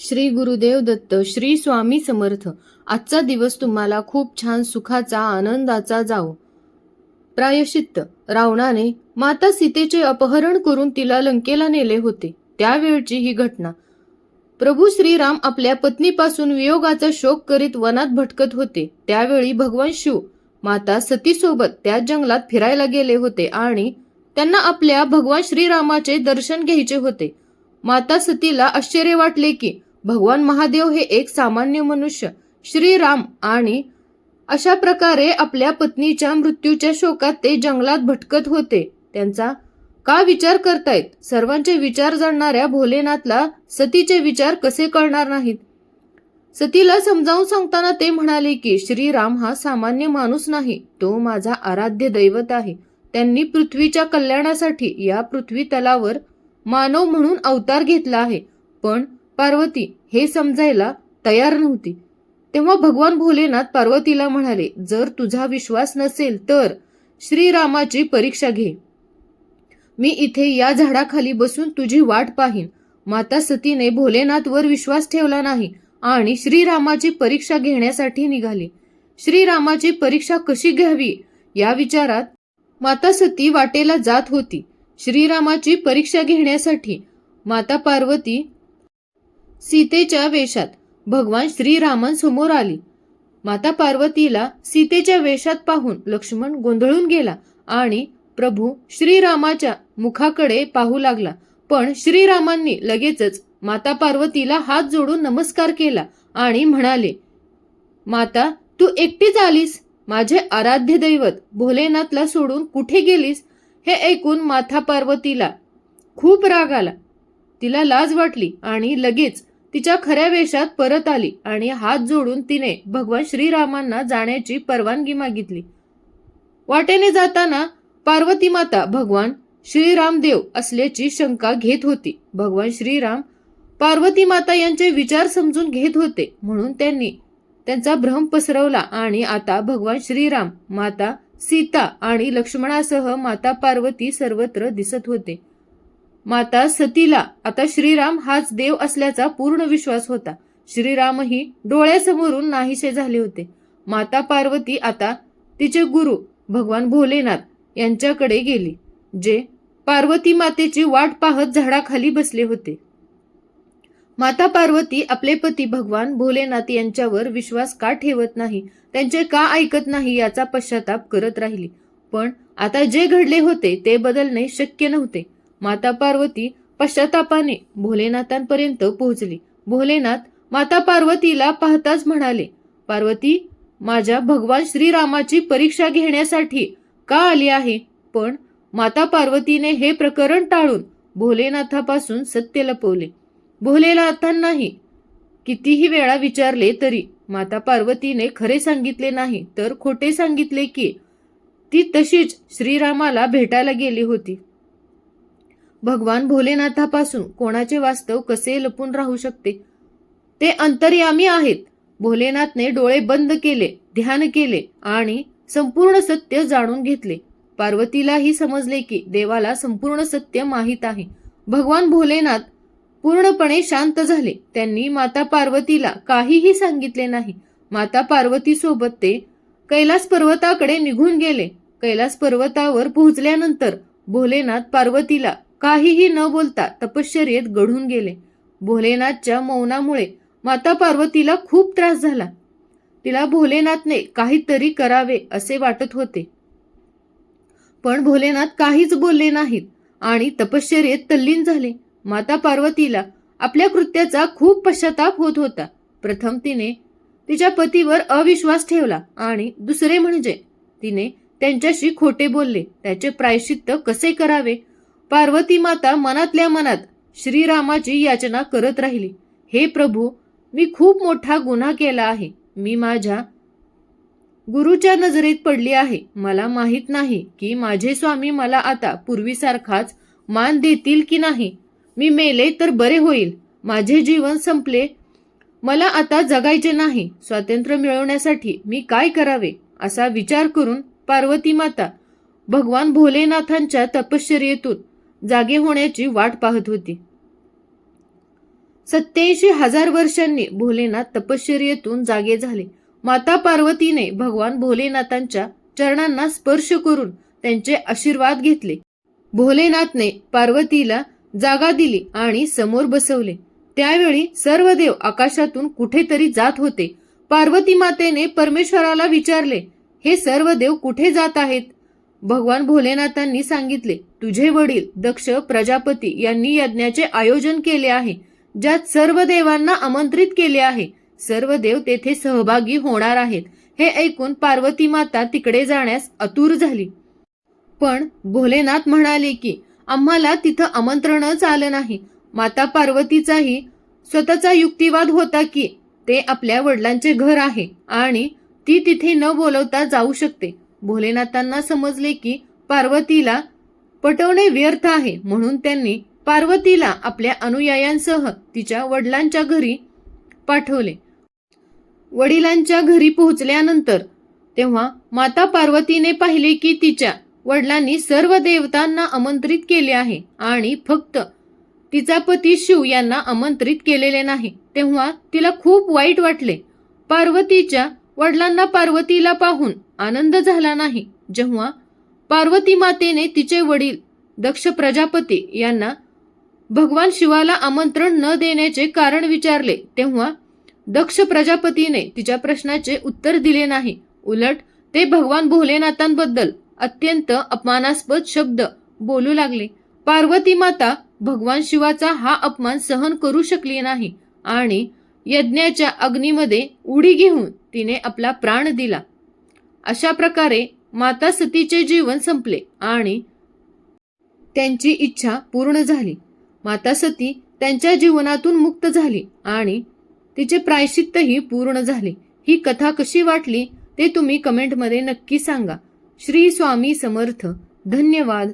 श्री गुरुदेव दत्त श्री स्वामी समर्थ. आजचा दिवस तुम्हाला खूप छान सुखाचा आनंदाचा जाओ प्रायश्चित्त. रावणाने माता सीतेचे अपहरण करून तिला लंकेला नेले होते. त्यावेळची ही घटना. प्रभू श्रीराम आपल्या पत्नीपासून वियोगाचा शोक करीत वनात भटकत होते. त्यावेळी भगवान शिव माता सतीसोबत त्या जंगलात फिरायला गेले होते आणि त्यांना आपल्या भगवान श्रीरामाचे दर्शन घ्यायचे होते. माता सतीला आश्चर्य वाटले की भगवान महादेव हे एक सामान्य मनुष्य श्रीराम आणि अशा प्रकारे आपल्या पत्नीच्या मृत्यूच्या शोकात ते जंगलात भटकत होते. त्यांचा का विचार करतायत? सर्वांचे विचार जाणणाऱ्या भोलेनाथला सतीचे विचार कसे कळणार नाहीत? सतीला समजावून सांगताना ते म्हणाले की श्रीराम हा सामान्य माणूस नाही तो माझा आराध्य दैवत आहे. त्यांनी पृथ्वीच्या कल्याणासाठी या पृथ्वी तलावर मानव म्हणून अवतार घेतला आहे. पण पार्वती हे समजायला तयार नव्हती. तेव्हा भगवान भोलेनाथ पार्वतीला म्हणाले जर तुझा विश्वास नसेल तर श्रीरामाची परीक्षा घे. मी इथे या झाडाखाली बसून तुझी वाट पाहीन. माता सतीने भोलेनाथवर विश्वास ठेवला नाही आणि श्रीरामाची परीक्षा घेण्यासाठी निघाली. श्रीरामाची परीक्षा कशी घ्यावी या विचारात माता सती वाटेला जात होती. श्रीरामाची परीक्षा घेण्यासाठी माता पार्वती सीतेच्या वेशात. भगवान श्रीरामांसमोर आली. माता पार्वतीला सीतेच्या वेशात पाहून लक्ष्मण गोंधळून गेला आणि प्रभू श्रीरामाच्या मुखाकडे पाहू लागला. पण श्रीरामांनी लगेचच माता पार्वतीला हात जोडून नमस्कार केला आणि म्हणाले माता तू एकटीच आलीस? माझे आराध्य दैवत भोलेनाथला सोडून कुठे गेलीस हे ऐकून माता पार्वतीला खूप राग आला. तिला लाज वाटली आणि लगेच तिच्या खऱ्या वेशात परत आली आणि हात जोडून तिने भगवान श्रीरामांना जाण्याची परवानगी मागितली. वाटेने जाताना पार्वती माता भगवान श्रीरामदेव असल्याची शंका घेत होती. भगवान श्रीराम पार्वती माता यांचे विचार समजून घेत होते. म्हणून त्यांनी त्यांचा भ्रम पसरवला आणि आता भगवान श्रीराम माता सीता आणि लक्ष्मणासह माता पार्वती सर्वत्र दिसत होते. माता सतीला. आता श्रीराम हाच देव असल्याचा पूर्ण विश्वास होता. श्रीरामही डोळ्यासमोरून नाहीसे झाले होते. माता पार्वती आता तिचे गुरु भगवान भोलेनाथ यांच्याकडे गेली जे पार्वती मातेची वाट पाहत झाडाखाली बसले होते. माता पार्वती आपले पती भगवान भोलेनाथ यांच्यावर विश्वास का ठेवत नाही? त्यांचे का ऐकत नाही याचा पश्चाताप करत राहिली. पण आता जे घडले होते ते बदलणे शक्य नव्हते. माता पार्वती पश्चातापाने भोलेनाथांपर्यंत पोहोचली. भोलेनाथ माता पार्वतीला पाहताच म्हणाले पार्वती माझ्या भगवान श्रीरामाची परीक्षा घेण्यासाठी का आली आहे? पण माता पार्वतीने हे प्रकरण टाळून भोलेनाथापासून सत्य लपवले. भोलेनाथांनाही कितीही वेळा विचारले तरी माता पार्वतीने खरे सांगितले नाही तर खोटे सांगितले की ती तशीच श्रीरामाला भेटायला गेली होती. भगवान भोलेनाथापासून कोणाचे वास्तव कसे लपून राहू शकते? ते अंतर्यामी आहेत. भोलेनाथने डोळे बंद केले ध्यान केले आणि संपूर्ण सत्य जाणून घेतले. पार्वतीलाही समजले की देवाला संपूर्ण सत्य माहीत आहे. भगवान भोलेनाथ पूर्णपणे शांत झाले. त्यांनी माता पार्वतीला काहीही सांगितले नाही. माता पार्वतीसोबत ते कैलास पर्वताकडे निघून गेले. कैलास पर्वतावर पोहोचल्यानंतर भोलेनाथ पार्वतीला काहीही न बोलता तपश्चर्येत गढून गेले. भोलेनाथच्या मौनामुळे माता पार्वतीला खूप त्रास झाला. तिला भोलेनाथने काहीतरी करावे असे वाटत होते. पण भोलेनाथ काहीच बोलले नाहीत आणि तपश्चर्येत तल्लीन झाले. माता पार्वतीला आपल्या कृत्याचा खूप पश्चाताप होत होता. प्रथम तिने तिच्या पतीवर अविश्वास ठेवला आणि दुसरे म्हणजे तिने त्यांच्याशी खोटे बोलले. त्याचे प्रायश्चित्त कसे करावे? पार्वती माता मनातल्या मनात श्रीरामाची याचना करत राहिली. हे प्रभू मी खूप मोठा गुन्हा केला आहे. मी माझ्या गुरुच्या नजरेत पडली आहे. मला माहीत नाही की माझे स्वामी मला आता पूर्वीसारखाच मान देतील की नाही. मी मेले तर बरे होईल. माझे जीवन संपले. मला आता जगायचे नाही. स्वातंत्र्य मिळवण्यासाठी मी काय करावे? असा विचार करून पार्वती माता भगवान भोलेनाथांच्या तपश्चर्येतून जागे होण्याची वाट पाहत होती. सत्याऐंशी हजार वर्षांनी भोलेनाथ तपश्चर्येतून जागे झाले. माता पार्वतीने भगवान भोलेनाथांच्या चरणांना स्पर्श करून त्यांचे आशीर्वाद घेतले. भोलेनाथने पार्वतीला जागा दिली आणि समोर बसवले. त्यावेळी सर्व देव आकाशातून कुठेतरी जात होते. पार्वती मातेने परमेश्वराला विचारले हे सर्व देव कुठे जात आहेत? भगवान भोलेनाथांनी सांगितले तुझे वडील दक्ष प्रजापती यांनी यज्ञाचे आयोजन केले आहे ज्यात सर्व देवांना आमंत्रित केले आहे. सर्व देव तेथे सहभागी होणार आहेत. हे ऐकून पार्वती माता तिकडे जाण्यास आतुर झाली. पण भोलेनाथ म्हणाले की आम्हाला तिथं आमंत्रणच आलं नाही. माता पार्वतीचाही स्वतःचा युक्तिवाद होता की ते आपल्या वडिलांचे घर आहे आणि ती तिथे न बोलवता जाऊ शकते. भोलेनाथांना समजले की पार्वतीला पटवणे व्यर्थ आहे म्हणून त्यांनी पार्वतीला आपल्या अनुयायांसह तिच्या वडिलांच्या घरी पाठवले. वडिलांच्या घरी पोहोचल्यानंतर तेव्हा माता पार्वतीने पाहिले की तिच्या वडिलांनी सर्व देवतांना आमंत्रित केले आहे आणि फक्त तिचा पती शिव यांना आमंत्रित केलेले नाही. तेव्हा तिला खूप वाईट वाटले. पार्वतीच्या वडिलांना पार्वतीला पाहून आनंद झाला नाही. जेव्हा पार्वती मातेने तिचे वडील दक्ष प्रजापती यांना भगवान शिवाला आमंत्रण न देण्याचे कारण विचारले तेव्हा दक्ष प्रजापतीने तिच्या प्रश्नाचे उत्तर दिले नाही. उलट ते भगवान भोलेनाथांबद्दल अत्यंत अपमानास्पद शब्द बोलू लागले. पार्वती माता भगवान शिवाचा हा अपमान सहन करू शकली नाही आणि यज्ञाच्या अग्नीमध्ये उडी घेऊन तिने आपला प्राण दिला. अशा प्रकारे माता सतीचे जीवन संपले आणि त्यांची इच्छा पूर्ण झाली. माता सती त्यांच्या जीवनातून मुक्त झाली आणि तिचे प्रायश्चित्तही पूर्ण झाले. ही कथा कशी वाटली ते तुम्ही कमेंटमध्ये नक्की सांगा. श्री स्वामी समर्थ. धन्यवाद.